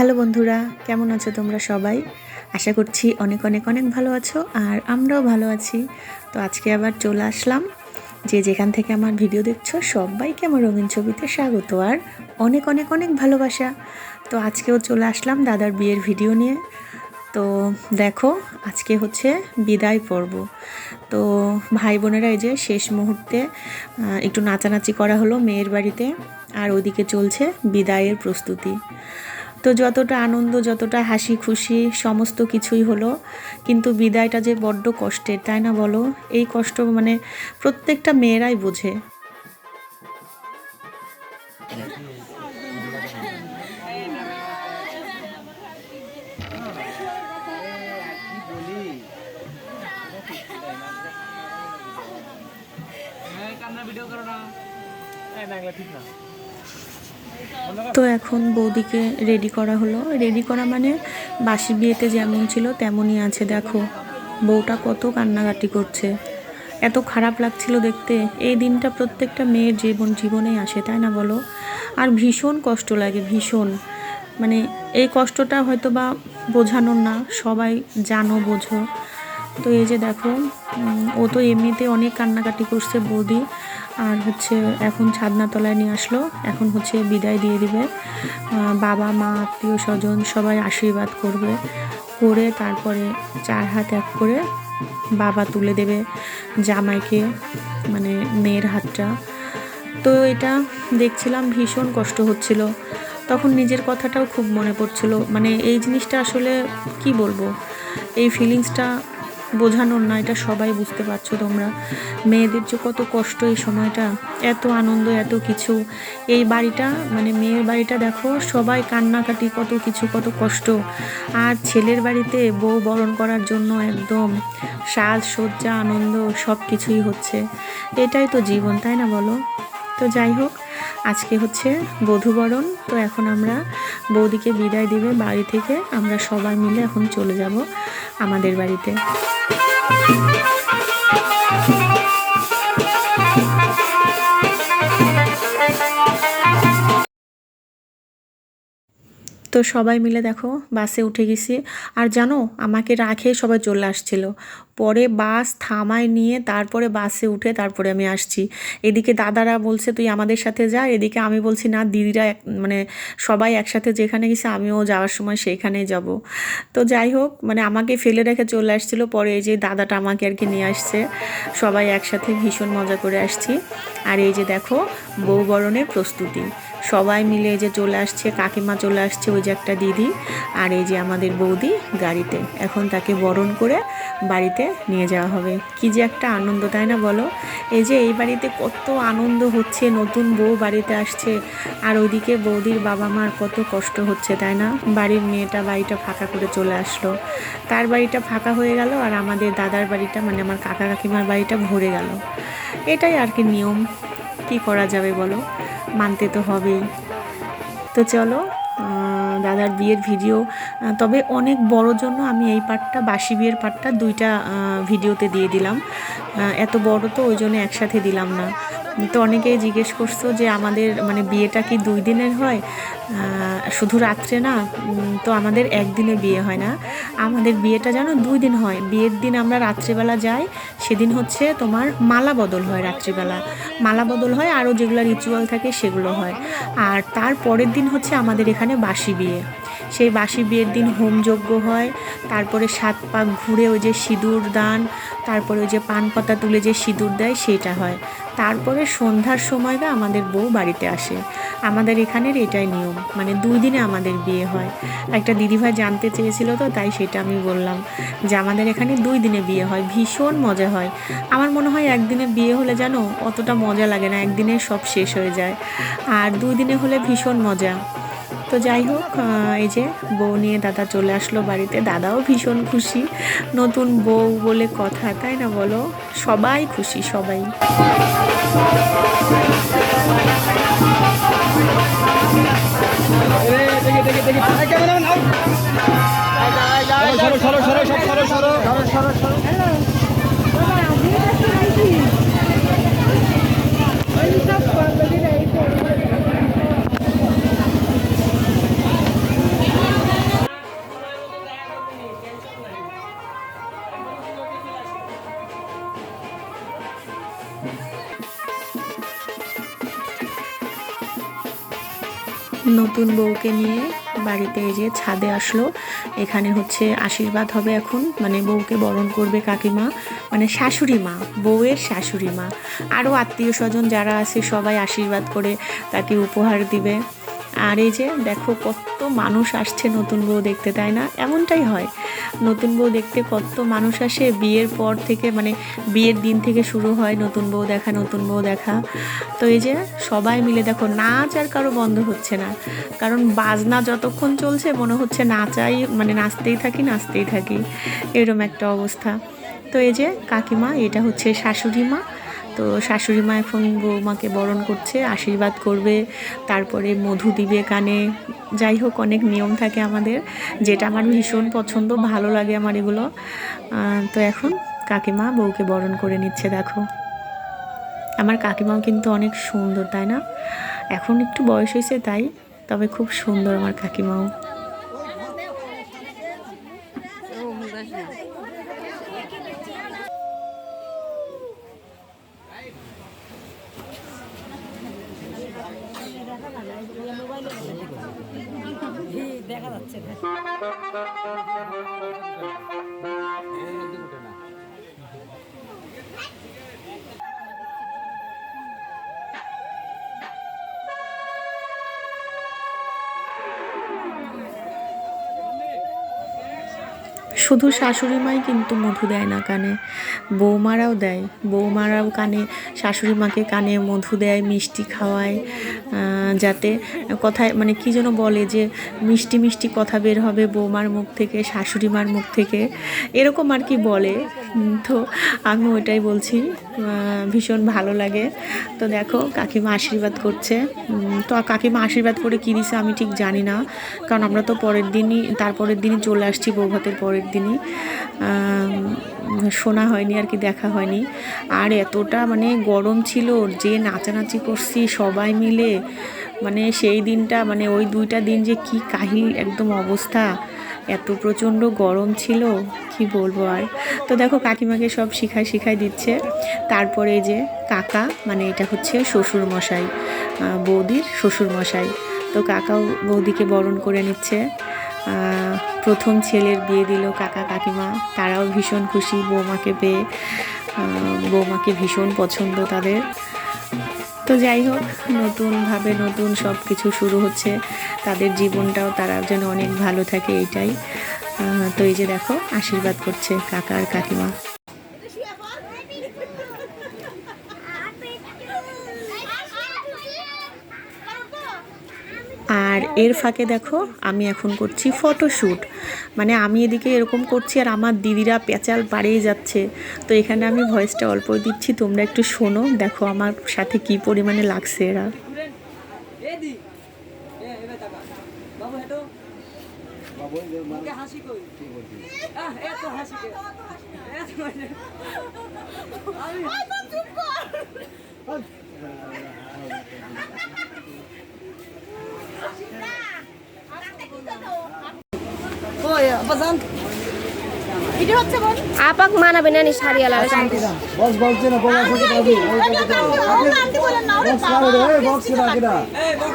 Hello বন্ধুরা, কেমন আছো তোমরা সবাই? আশা করছি অনেক অনেক অনেক ভালো আছো আর আমরাও ভালো আছি। তো আজকে আবার চলে আসলাম, যে যেখান থেকে আমার ভিডিও দেখছ সবাইকে আমার রঙিন ছবিতে স্বাগত আর অনেক অনেক অনেক ভালোবাসা। তো আজকেও চলে আসলাম দাদার বিয়ের ভিডিও নিয়ে। তো দেখো, আজকে হচ্ছে বিদায় পর্ব। তো ভাই বোনেরা এই যে শেষ মুহূর্তে একটু নাচানাচি করা হলো মেয়ের বাড়িতে আর ওদিকে চলছে বিদায়ের প্রস্তুতি। তো যতটা আনন্দ, যতটা হাসি খুশি, সমস্ত কিছুই হলো। কিন্তু বিদায়টা যে বড্ড কষ্টের, তাই না বলো? এই কষ্ট মানে প্রত্যেকটা মেয়েরাই বোঝে। ভিডিও করো না। ঠিক না। তো এখন বৌদিকে রেডি করা হলো। রেডি করা মানে বাসি বিয়েতে যেমন ছিল তেমনই আছে, দেখো। বউটা কত কান্নাকাটি করছে। এত খারাপ লাগছিল দেখতে। এই দিনটা প্রত্যেকটা মেয়ের জীবন জীবনেই আসে, তাই না বলো? আর ভীষণ কষ্ট লাগে, ভীষণ। মানে এই কষ্টটা হয়তো বা বোঝানোর না, সবাই জানো, বোঝো। তো এই যে দেখো ও তো এমনিতে অনেক কান্নাকাটি করছে বৌদি। আর হচ্ছে এখন ছাদনা তলায় নিয়ে আসলো। এখন হচ্ছে বিদায় দিয়ে দিবে। বাবা, মা, আত্মীয় স্বজন সবাই আশীর্বাদ করবে। করে তারপরে চার হাত এক করে বাবা তুলে দেবে জামাইকে মানে মেয়ের হাতটা। তো এটা দেখছিলাম ভীষণ কষ্ট হচ্ছিল। তখন নিজের কথাটাও খুব মনে পড়ছিল। মানে এই জিনিসটা আসলে কি বলব? এই ফিলিংসটা বোঝানোর না, এটা সবাই বুঝতে পারছ তোমরা। মেয়েদের যে কত কষ্ট এই সময়টা, এত আনন্দ, এত কিছু। এই বাড়িটা মানে মেয়ের বাড়িটা দেখো, সবাই কান্নাকাটি, কত কিছু, কত কষ্ট। আর ছেলের বাড়িতে বউ বরণ করার জন্য একদম সাজ, সজ্জা, আনন্দ সব কিছুই হচ্ছে। এটাই তো জীবন, তাই না বলো? তো যাই হোক, আজকে হচ্ছে বধূবরণ তো এখন আমরা বৌদিকে বিদায় দিবে, বাড়ি থেকে আমরা সবাই মিলে এখন চলে যাব। আমাদের বাড়িতে। তো সবাই মিলে দেখো বাসে উঠে গেছি। আর জানো, আমাকে রাখে সবাই চলে আসছিল। পরে বাস থামায় নিয়ে তারপরে বাসে উঠে তারপরে আমি আসছি। এদিকে দাদারা বলছে, তুই আমাদের সাথে যা। এদিকে আমি বলছি, না, দিদিরা মানে সবাই একসাথে যেখানে গেছে, আমিও যাওয়ার সময় সেইখানেই যাব। তো যাই হোক মানে আমাকে ফেলে রেখে চলে আসছিল। পরে এই যে দাদাটা আমাকে আর কি নিয়ে আসছে। সবাই একসাথে ভীষণ মজা করে আসছি। আর এই যে দেখো, বউ বরণের প্রস্তুতি। সবাই মিলে যে চলে আসছে, কাকিমা চলে আসছে, ওই যে একটা দিদি আর এই যে আমাদের বৌদি গাড়িতে। এখন তাকে বরণ করে বাড়িতে নিয়ে যাওয়া হবে। কি যে একটা আনন্দ, তাই না বলো? এই যে এই বাড়িতে কত আনন্দ হচ্ছে, নতুন বউ বাড়িতে আসছে আর ওইদিকে বৌদির বাবা মার কত কষ্ট হচ্ছে, তাই না? বাড়ির মেয়েটা বাড়িটা ফাঁকা করে চলে আসলো। তার বাড়িটা ফাঁকা হয়ে গেল আর আমাদের দাদার বাড়িটা মানে আমার কাকা কাকিমার বাড়িটা ভরে গেল। এটাই আর কি নিয়ম। কি করা যাবে বলো? মানতে তো হবেই। তো চলো দাদার বিয়ের ভিডিও তবে অনেক বড় জন্য আমি এই পার্টটা, বাসি বিয়ের পার্টটা দুইটা ভিডিওতে দিয়ে দিলাম। এত বড় তো ওই জন্য একসাথে দিলাম না। তো অনেকেই জিজ্ঞেস করছ যে আমাদের মানে বিয়েটা কি দুই দিনের হয়? শুধু রাত্রে না তো আমাদের একদিনে বিয়ে হয় না। আমাদের বিয়েটা জানো দুই দিন হয়। বিয়ের দিন আমরা রাত্রিবেলা যাই, সেদিন হচ্ছে তোমার মালা বদল হয় রাত্রিবেলা। মালা বদল হয়, আরও যেগুলো রিচুয়াল থাকে সেগুলো হয়। আর তার পরের দিন হচ্ছে আমাদের এখানে বাসি বিয়ে। সেই বাসি বিয়ের দিন হোমযজ্ঞ হয়। তারপরে সাত পাক ঘুরে ওই যে সিঁদুর দান, তারপরে ওই যে পান পাতা তুলে যে সিঁদুর দেয় সেটা হয়। তারপরে সন্ধ্যার সময়টা আমাদের বউ বাড়িতে আসে। আমাদের এখানের এটাই নিয়ম মানে দুই দিনে আমাদের বিয়ে হয়। একটা দিদিভাই জানতে চেয়েছিল তো, তাই সেটা আমি বললাম যে আমাদের এখানে দুই দিনে বিয়ে হয়, ভীষণ মজা হয়। আমার মনে হয় একদিনে বিয়ে হলে জানো, অতটা মজা লাগে না, একদিনে সব শেষ হয়ে যায়। আর দুই দিনে হলে ভীষণ মজা। তো যাই হোক এই যে বউ নিয়ে দাদা চলে আসলো বাড়িতে। দাদাও ভীষণ খুশি। নতুন বউ বলে কথা তাই না বলো? সবাই খুশি সবাই। সরো দেখি নতুন বউকে নিয়ে বাড়িতে এই যে ছাদে আসলো। এখানে হচ্ছে আশীর্বাদ হবে এখন। মানে বউকে বরণ করবে কাকিমা। মানে শাশুড়ি মা, বউয়ের শাশুড়ি মা। আরও আত্মীয় স্বজন যারা আছে সবাই আশীর্বাদ করে তাকে উপহার দিবে। আর এই যে দেখো কত মানুষ আসছে নতুন বউ দেখতে, তাই না? এমনটাই হয়। নতুন বউ দেখতে কত মানুষ আসে, বিয়ের পর থেকে মানে বিয়ের দিন থেকে শুরু হয় নতুন বউ দেখা, নতুন বউ দেখা। তো এই যে সবাই মিলে দেখো নাচ আর কারও বন্ধ হচ্ছে না। কারণ বাজনা যতক্ষণ চলছে মনে হচ্ছে নাচাই মানে নাচতেই থাকি নাচতেই থাকি। এরকম একটা অবস্থা। তো এই যে কাকিমা, এটা হচ্ছে শাশুড়ি মা। তো শাশুড়ি মা এখন বৌমাকে বরণ করছে, আশীর্বাদ করবে, তারপরে মধু দিবে কানে। যাই হোক, অনেক নিয়ম থাকে আমাদের। যেটা আমার ভীষণ পছন্দ, ভালো লাগে আমার এগুলো। তো এখন কাকিমা বউকে বরণ করে নিচ্ছে, দেখো। আমার কাকিমাও কিন্তু অনেক সুন্দর, তাই না? এখন একটু বয়স হয়েছে তাই, তবে খুব সুন্দর আমার কাকিমাও। 这个。শুধু শাশুড়ি মাই কিন্তু মধু দেয় না কানে। বৌমারাও দেয়। বৌমারাও কানে শাশুড়ি মাকে কানে মধু দেয়, মিষ্টি খাওয়ায় যাতে কথায় মানে কী যেন বলে যে মিষ্টি মিষ্টি কথা বের হবে বৌমার মুখ থেকে শাশুড়ি মার মুখ থেকে। এরকম আর কি বলে। তো আমি ওইটাই বলছি। ভীষণ ভালো লাগে। তো দেখো, কাকিমা আশীর্বাদ করছে। তো কাকিমা আশীর্বাদ করে কী দিছে আমি ঠিক জানি না। কারণ আমরা তো পরের দিনই, তারপরের দিনই চলে আসছি বৌভাতের পরের দিনই। শোনা হয়নি, আর কি দেখা হয়নি। আর এতটা মানে গরম ছিল, যে নাচানাচি করছি সবাই মিলে। মানে সেই দিনটা মানে ওই দুইটা দিন যে কি কাহিল একদম অবস্থা। এত প্রচণ্ড গরম ছিল, কি বলব আর? তো দেখো, কাকিমাকে সব শিখাই শিখাই দিচ্ছে। তারপরে যে কাকা মানে এটা হচ্ছে শ্বশুর মশাই বৌদির শ্বশুর মশাই তো কাকাও বৌদিকে বরণ করে নিচ্ছে। প্রথম ছেলের বিয়ে দিল কাকা কাকিমা। তারাও ভীষণ খুশি, বৌমাকে পেয়ে। বৌমাকে ভীষণ পছন্দ তাদের। তো যাই হোক, নতুনভাবে নতুন সব কিছু শুরু হচ্ছে। তাদের জীবনটাও তারা যেন অনেক ভালো থাকে, এইটাই। তো এই যে দেখো, আশীর্বাদ করছে কাকার কাকিমা। আর এর ফাঁকে দেখো আমি এখন করছি ফটোশ্যুট মানে আমি এদিকে এরকম করছি আর আমার দিদিরা পেঁচাল পাড়িয়ে যাচ্ছে তো এখানে আমি ভয়েসটা অল্প দিচ্ছি তোমরা একটু শোনো দেখো আমার সাথে কি পরিমাণে লাগছে এরা এদি এ এবে তাকা বাবু হেটো মুখে হাসি কই এত হাসি কে এত হাসি। আমি কই বাজান আপাক মানাবে না নি শাড়িয়ালা বক্স না রাখি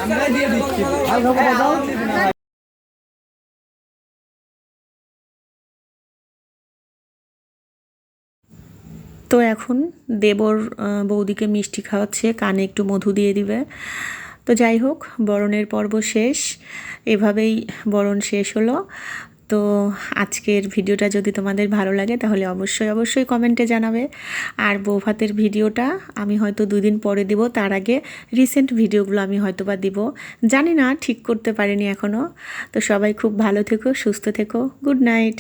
আমরা দিয়ে দিচ্ছি। আর তো এখন দেবর বৌদিকে মিষ্টি খাওয়াচ্ছে কানে একটু মধু দিয়ে দিবে। তো যাই হোক, বরণের পর্ব শেষ। এভাবেই বরণ শেষ হলো। তো আজকের ভিডিওটা যদি তোমাদের ভালো লাগে, তাহলে অবশ্যই অবশ্যই কমেন্টে জানাবে। আর বৌভাতের ভিডিওটা আমি হয়তো দুদিন পরে দিব, তার আগে রিসেন্ট ভিডিওগুলো আমি হয়তো বা দিব। জানি না, ঠিক করতে পারিনি এখনও তো সবাই খুব ভালো থেকো, সুস্থ থেকো। Good night